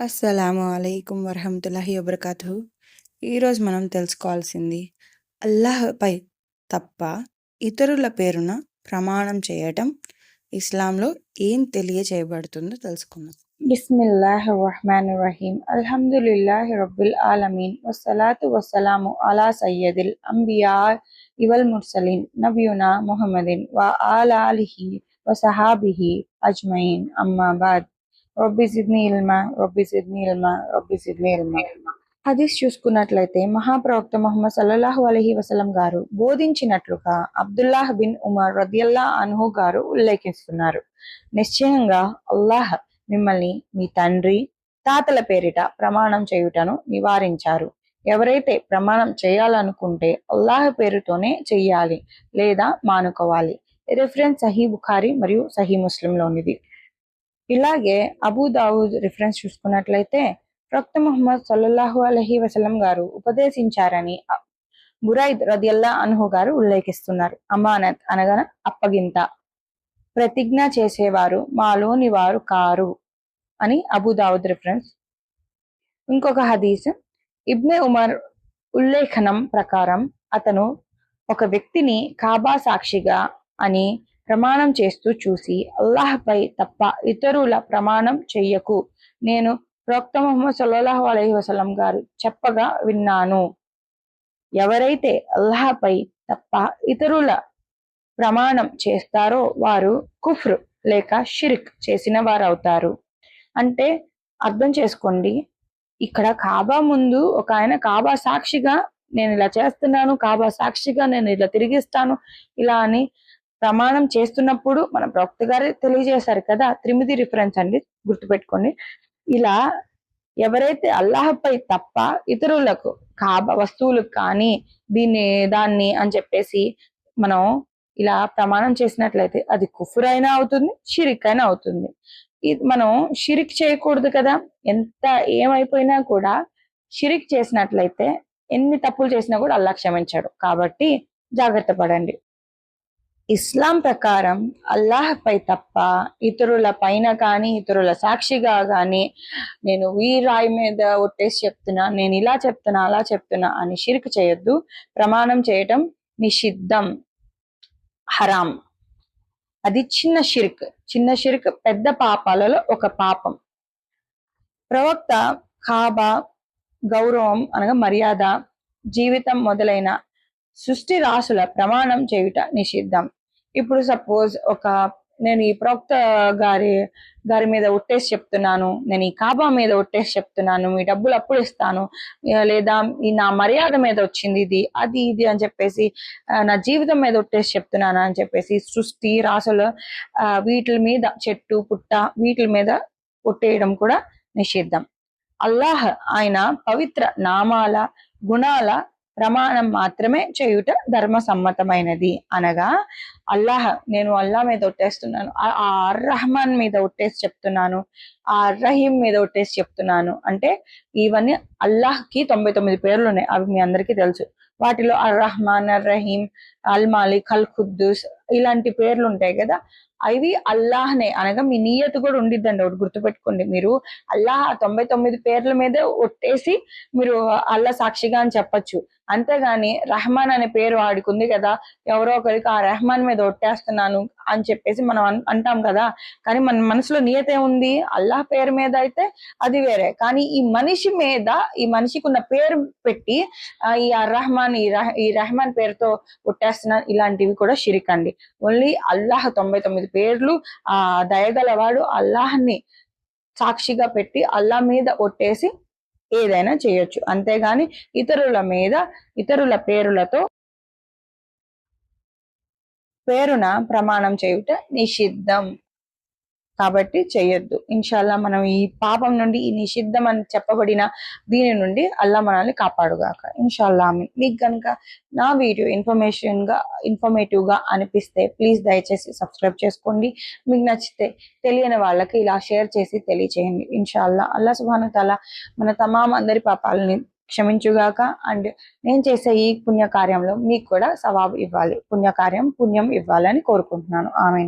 అస్సలాము అలైకుం వరహమతుల్లాహి అబ్రకాతు ఈరోజు మనం తెలుసుకోవాల్సింది అల్లాహ్పై తప్ప ఇతరుల పేరున ప్రమాణం చేయటం ఇస్లాంలో ఏం తెలియజేయబడుతుందో తెలుసుకుందాం. బిస్మిల్లాహ్ రహమాన్ రహీం. అల్హమ్దులిల్లాహి రబ్బుల్ ఆలమీన్. వస్సలాతు వస్సలాము అలా సయ్యదిల్ అంబియా ఇవల్ ముర్సలీన్. నబియునా ముహమ్మదిన్. వ ఆలాలిహి వసహాబిహి అజ్మయిన్. అమ్మాబాద్. రబ్బి సిద్ని ఇల్మా రబ్బి సిద్ని ఇల్మా రబ్బి సిద్ని ఇల్మా హదీస్ చూసుకున్నట్లయితే మహాప్రవక్త మొహమ్మద్ సల్లల్లాహు అలహి వసలం గారు బోధించినట్లుగా అబ్దుల్లాహ్ బిన్ ఉమర్ రదియల్లా అన్హు గారు ఉల్లేఖిస్తున్నారు. నిశ్చయంగా అల్లాహ్ మిమ్మల్ని మీ తండ్రి తాతల పేరిట ప్రమాణం చేయుటను నివారించారు. ఎవరైతే ప్రమాణం చేయాలనుకుంటే అల్లాహ్ పేరుతోనే చెయ్యాలి లేదా మానుకోవాలి. రిఫరెన్స్ సహీ బుఖారి మరియు సహీ ముస్లింలోనిది. ఇలాగే అబూదావుద్ రిఫరెన్స్ చూసుకున్నట్లయితే ప్రక్త ముహమ్మద్ సల్లల్లాహు అలహీ వసలం గారు ఉపదేశించారని బురైద్ రదియల్లా అనుహు గారు ఉల్లేఖిస్తున్నారు. అమానత్ అనగా అప్పగింత. ప్రతిజ్ఞ చేసేవారు మాలోని వారు కారు అని అబూ దావుద్ రిఫరెన్స్ ఇంకొక హదీస్ ఇబ్నె ఉమర్ ఉల్లేఖనం ప్రకారం అతను ఒక వ్యక్తిని కాబా సాక్షిగా అని ప్రమాణం చేస్తూ చూసి అల్లాహ్పై తప్ప ఇతరుల ప్రమాణం చెయ్యకు. నేను ప్రవక్త ముహమ్మద్ సల్లాహు అలహి వసలం గారు చెప్పగా విన్నాను. ఎవరైతే అల్లాహపై తప్ప ఇతరుల ప్రమాణం చేస్తారో వారు కుఫ్ర్ లేక షిరిక్ చేసిన వారు అవుతారు అంటే అర్థం చేసుకోండి ఇక్కడ కాబా ముందు ఒక ఆయన కాబా సాక్షిగా నేను ఇలా చేస్తున్నాను కాబా సాక్షిగా నేను ఇలా తిరిగిస్తాను ఇలా అని ప్రమాణం చేస్తున్నప్పుడు మన ప్రవక్త గారే తెలియజేశారు కదా త్రిమిది రిఫరెన్స్ అండి గుర్తుపెట్టుకోండి. ఇలా ఎవరైతే అల్లాహపై తప్ప ఇతరులకు కాబ వస్తువులకు కానీ దీన్ని దాన్ని అని చెప్పేసి మనం ఇలా ప్రమాణం చేసినట్లయితే అది కుఫుర్ అయినా అవుతుంది షిరిక్ అయినా అవుతుంది మనం షిరిక్ చేయకూడదు కదా ఎంత ఏమైపోయినా కూడా షిరిక్ చేసినట్లయితే ఎన్ని తప్పులు చేసినా కూడా అల్లా క్షమించాడు. కాబట్టి జాగ్రత్త పడండి. ఇస్లాం ప్రకారం అల్లాహ్పై తప్ప ఇతరుల పైన కానీ ఇతరుల సాక్షిగా కానీ నేను ఈ రాయి మీద ఒట్టేసి చెప్తున్నా నేను ఇలా చెప్తున్నా అలా చెప్తున్నా అని షిర్క్ చేయొద్దు. ప్రమాణం చేయటం నిషిద్ధం. హరాం. అది చిన్న షిర్క్. చిన్న షిర్క్ పెద్ద పాపాలలో ఒక పాపం. ప్రవక్త ఖాబా గౌరవం అనగా మర్యాద జీవితం మొదలైన సృష్టి రాసుల ప్రమాణం చేయుట నిషిద్ధం. ఇప్పుడు సపోజ్ ఒక నేను ఈ ప్రవక్త గారి గారి మీద ఒట్టేసి చెప్తున్నాను నేను ఈ కాబా మీద ఒట్టేసి చెప్తున్నాను మీ డబ్బులు అప్పుడు ఇస్తాను లేదా ఈ నా మర్యాద మీద వచ్చింది ఇది అది ఇది అని చెప్పేసి నా జీవితం మీద ఒట్టేసి చెప్తున్నాను అని చెప్పేసి సృష్టి రాసులు వీటి మీద చెట్టు పుట్ట వీటి మీద ఒట్టేయడం కూడా నిషిద్ధం. అల్లాహ్ ఆయన పవిత్ర నామాల గుణాల ప్రమాణం మాత్రమే చేయుట ధర్మ సమ్మతమైనది అనగా అల్లాహ్ నేను అల్లా మీద ఒట్టేస్తున్నాను. ఆ అర్ రహమాన్ మీద ఒట్టేసి చెప్తున్నాను. ఆ రహీం మీద ఒట్టేసి చెప్తున్నాను. అంటే ఇవన్నీ అల్లాహ్కి తొంభై తొమ్మిది పేర్లు ఉన్నాయి అవి మీ అందరికీ తెలుసు. వాటిలో అర్ రహమాన్ అర్ రహీం అల్ మాలిక్ అల్ ఖుద్దూస్ ఇలాంటి పేర్లు ఉంటాయి కదా. అవి అల్లాహ్నే అనగా మీ నీయత కూడా ఉండిద్దండి ఒకటి గుర్తుపెట్టుకోండి. మీరు అల్లాహ్ తొంభై తొమ్మిది పేర్ల మీద ఒట్టేసి మీరు అల్లా సాక్షిగా అని చెప్పచ్చు. అంతేగాని రెహమాన్ అనే పేరు వాడికి ఉంది కదా ఎవరో ఒకరికి ఆ రెహమాన్ మీద ఒట్టేస్తున్నాను అని చెప్పేసి మనం అంటాం కదా. కానీ మన మనసులో నియత ఏముంది? అల్లాహ్ పేరు మీద అయితే అది వేరే. కానీ ఈ మనిషి మీద ఈ మనిషికి ఉన్న పేరు పెట్టి ఈ రహమాన్ ఈ ఈ రెహమాన్ పేరుతో ఒట్టేస్తున్నాను ఇలాంటివి కూడా షిరిక్ అండి. ఓన్లీ అల్లాహ్ తొంభై తొమ్మిది పేర్లు ఆ దయగలవాడు అల్లాహ్ని సాక్షిగా పెట్టి అల్లా మీద ఒట్టేసి ఏదైనా చేయొచ్చు. అంతేగాని ఇతరుల మీద ఇతరుల పేరులతో పేరున ప్రమాణం చేయుట నిషిద్ధం. కాబట్టి చేయొద్దు ఇన్షాల్లా మనం ఈ పాపం నుండి ఈ నిషిద్ధం అని చెప్పబడిన దీని నుండి అల్లా మనల్ని కాపాడుగాక. ఇన్షాల్లా మీకు కనుక నా వీడియో ఇన్ఫర్మేషన్గా ఇన్ఫర్మేటివ్గా ఇన్ఫర్మేటివ్గా అనిపిస్తే ప్లీజ్ దయచేసి సబ్స్క్రైబ్ చేసుకోండి. మీకు నచ్చితే తెలియని వాళ్ళకి ఇలా షేర్ చేసి తెలియచేయండి. ఇన్షాల్లా అల్లా సుబాను తల మన తమాం అందరి పాపాలని క్షమించుగాక. అండ్ నేను చేసే ఈ పుణ్యకార్యంలో మీకు కూడా సవాబు ఇవ్వాలి. పుణ్యకార్యం పుణ్యం ఇవ్వాలని కోరుకుంటున్నాను. ఆమె